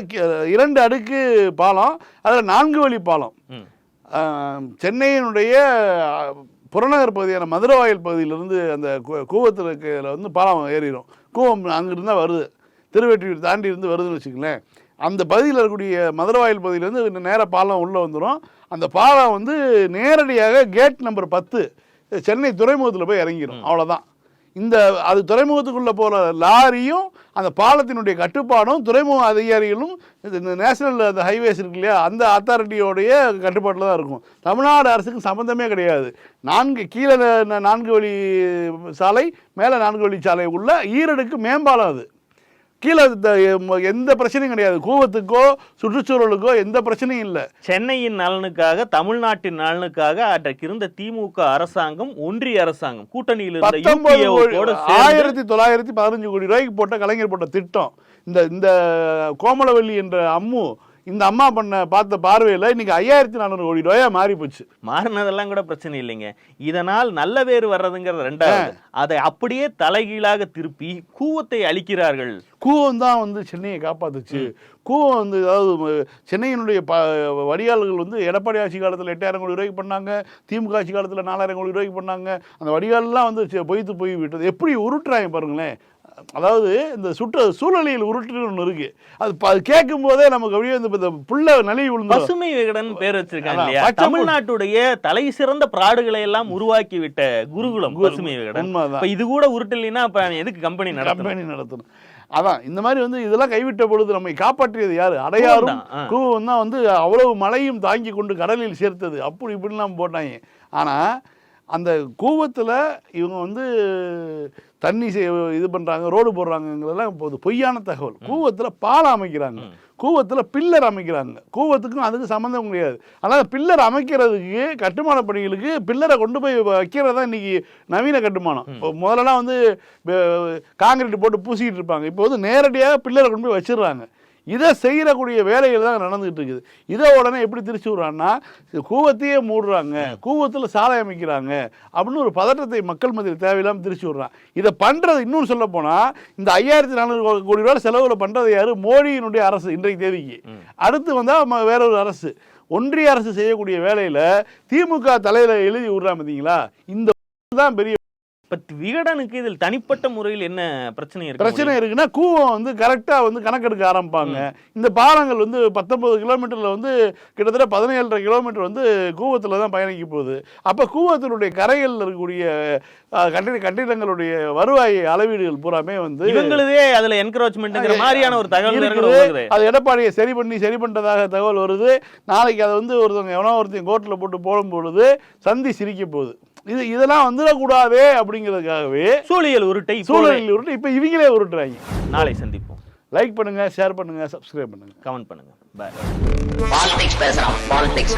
இரண்டு அடுக்கு பாலம் அதில் நான்கு வழி பாலம். சென்னையினுடைய புறநகர் பகுதியான மதுரவாயல் பகுதியிலிருந்து அந்த கூவத்தில் இருக்கிற வந்து பாலம் ஏறிடும் கூவம் அங்கிருந்தா வருது. திருவெற்றியூர் தாண்டி இருந்து வருதுன்னு வச்சுங்களேன் அந்த பகுதியில் இருக்கக்கூடிய மதுரவாயில் பகுதியிலேருந்து நேராக பாலம் உள்ளே வந்துடும் அந்த பாலம் வந்து நேரடியாக கேட் நம்பர் பத்து சென்னை துறைமுகத்தில் போய் இறங்கிடும் அவ்வளோதான் இந்த அது துறைமுகத்துக்குள்ளே போகிற லாரியும் அந்த பாலத்தினுடைய கட்டுப்பாடும் துறைமுக அதிகாரிகளும் இந்த நேஷனல் அந்த ஹைவேஸ் இருக்கு இல்லையா அந்த அத்தாரிட்டியோடைய கட்டுப்பாட்டில் தான் இருக்கும். தமிழ்நாடு அரசுக்கு சம்மந்தமே கிடையாது. நான்கு கீழே நான்கு வழி சாலை மேலே நான்கு வழி சாலை உள்ள ஈரடுக்கு மேம்பாலம் அது. கீழே எந்த பிரச்சனையும் கிடையாது. கூவத்துக்கோ சுற்றுச்சூழலுக்கோ எந்த பிரச்சனையும் இல்லை. சென்னையின் நலனுக்காக தமிழ்நாட்டின் நலனுக்காக அன்றைக்கு இருந்த திமுக அரசாங்கம் ஒன்றிய அரசாங்கம் கூட்டணியில் இருந்த ஆயிரத்தி தொள்ளாயிரத்தி பதினஞ்சு கோடி ரூபாய்க்கு போட்ட கலைஞர் போட்ட திட்டம். இந்த இந்த கோமலவல்லி என்ற அம்மு இந்த அம்மா பண்ண பார்த்த பார்வையில் இன்னைக்கு ஐயாயிரத்தி நானூறு கோடி ரூபாயா மாறி போச்சு. மாறினதெல்லாம் கூட பிரச்சனை இல்லைங்க. இதனால் நல்ல பேர் வர்றதுங்கிறது ரெண்டாவது. அதை அப்படியே தலைகீழாக திருப்பி கூவத்தை அளிக்கிறார்கள் கூவம் தான் வந்து சென்னையை காப்பாத்துச்சு. கூவம் வந்து அதாவது சென்னையினுடைய ப வடிகால்கள் வந்து எடப்பாடி ஆட்சி காலத்தில் எட்டாயிரம் கோடி ரூபாய்க்கு பண்ணாங்க. திமுக ஆட்சி காலத்தில் நாலாயிரம் கோடி ரூபாய்க்கு பண்ணாங்க. அந்த வடிகால்லாம் வந்து பொய்த்து போய் விட்டது எப்படி உருட்டுறாங்க பாருங்களேன். அதாவது இந்த சுற்ற சூழலியல் உருட்டுன்னு ஒன்று இருக்கு. அது கேட்கும் போதே நமக்கு அப்படியே இந்த புள்ள நலிவு விழுந்து பசுமை விகடன் பேர் வச்சிருக்காங்க இல்லையா. தமிழ்நாட்டுடைய தலை சிறந்த பிராடுகளை எல்லாம் உருவாக்கி விட்ட குருகுலம் பசுமை விகடன். இது கூட உருட்டலைன்னா அப்ப எதுக்கு கம்பெனி கம்பெனி நடத்தணும்? அதான் இந்த மாதிரி வந்து இதெல்லாம் கைவிட்ட பொழுது நம்மை காப்பாற்றியது யாரு? ஆ. கூவம் தான் வந்து அவ்வளவு மழையும் தாங்கி கொண்டு கடலில் சேர்த்தது. அப்படி இப்படிலாம் போட்டாங்க. ஆனால் அந்த கூவத்தில் இவங்க வந்து தண்ணி இது பண்ணுறாங்க ரோடு போடுறாங்கங்கிறதெல்லாம் இப்போது பொய்யான தகவல். கூவத்தில் பாலம் அமைக்கிறாங்க. கூவத்தில் பில்லர் அமைக்கிறாங்க. கூவத்துக்கும் அதுக்கும் சம்மந்தம் கிடையாது. ஆனால் பில்லர் அமைக்கிறதுக்கு கட்டுமான பணிகளுக்கு பில்லரை கொண்டு போய் வைக்கிறது தான் இன்றைக்கி நவீன கட்டுமானம். இப்போ முதல்லலாம் வந்து காங்கிரீட் போட்டு பூசிக்கிட்டு இருப்பாங்க. இப்போ வந்து நேரடியாக பில்லரை கொண்டு போய் வச்சிடுறாங்க. இதை செய்யக்கூடிய வேலைகள் தான் நடந்துகிட்டு இருக்குது இதை உடனே எப்படி திருச்சி விட்றான்னா கூவத்தையே மூடுறாங்க கூவத்தில் சாலை அமைக்கிறாங்க அப்படின்னு ஒரு பதட்டத்தை மக்கள் மத்தியில் தேவையில்லாமல் திருச்சி விட்றான். இதை பண்ணுறது இன்னும் சொல்ல போனால் இந்த ஐயாயிரத்தி நானூறு கோடி ரூபாய் செலவில் பண்ணுறது யார்? மோடியினுடைய அரசு இன்றைக்கு தேதிக்கு. அடுத்து வந்தால் வேற ஒரு அரசு. ஒன்றிய அரசு செய்யக்கூடிய வேலையில் திமுக தலையில் எழுதி விட்றான் பார்த்தீங்களா இந்த தான் பெரிய இப்ப விகடனுக்கு இதில் தனிப்பட்ட முறையில் என்ன பிரச்சனை இருக்கு பிரச்சனை இருக்குன்னா கூவம் வந்து கரெக்டாக வந்து கணக்கெடுக்க ஆரம்பிப்பாங்க. இந்த பாலங்கள் வந்து பத்தொன்பது கிலோமீட்டரில் வந்து கிட்டத்தட்ட பதினேழரை கிலோமீட்டர் வந்து கூவத்தில் தான் பயணிக்க போகுது. அப்போ கூவத்தினுடைய கரைகளில் இருக்கக்கூடிய கட்டிட கட்டிடங்களுடைய வருவாய் அளவீடுகள் பூராமே வந்து இவங்களுதே அதுல என்கரேஜ்மெண்ட்ங்கிற மாதிரியான ஒரு தகவல் இருக்குது. அது எடப்பாடியை சரி பண்ணி சரி பண்ணிட்டதாக தகவல் வருது. நாளைக்கு அதை வந்து ஒருத்தவங்க எவனோ ஒருத்தன் கோர்ட்டில் போட்டு போடும் பொழுது சந்தி சிரிக்க போகுது. இது இதெல்லாம் வந்துடக்கூடாதே அப்படிங்கிறதுக்காகவே சூழியல் உருட்டை சூழலில் உருட்டு இப்போ இவங்களே உருட்டுறாங்க. நாளை சந்திப்போம். லைக் பண்ணுங்க ஷேர் பண்ணுங்க சப்ஸ்கிரைப் பண்ணுங்க. கமெண்ட் பண்ணுங்க. பாய் பாலிடிக்ஸ் பேசுறான் பாலிடிக்ஸ்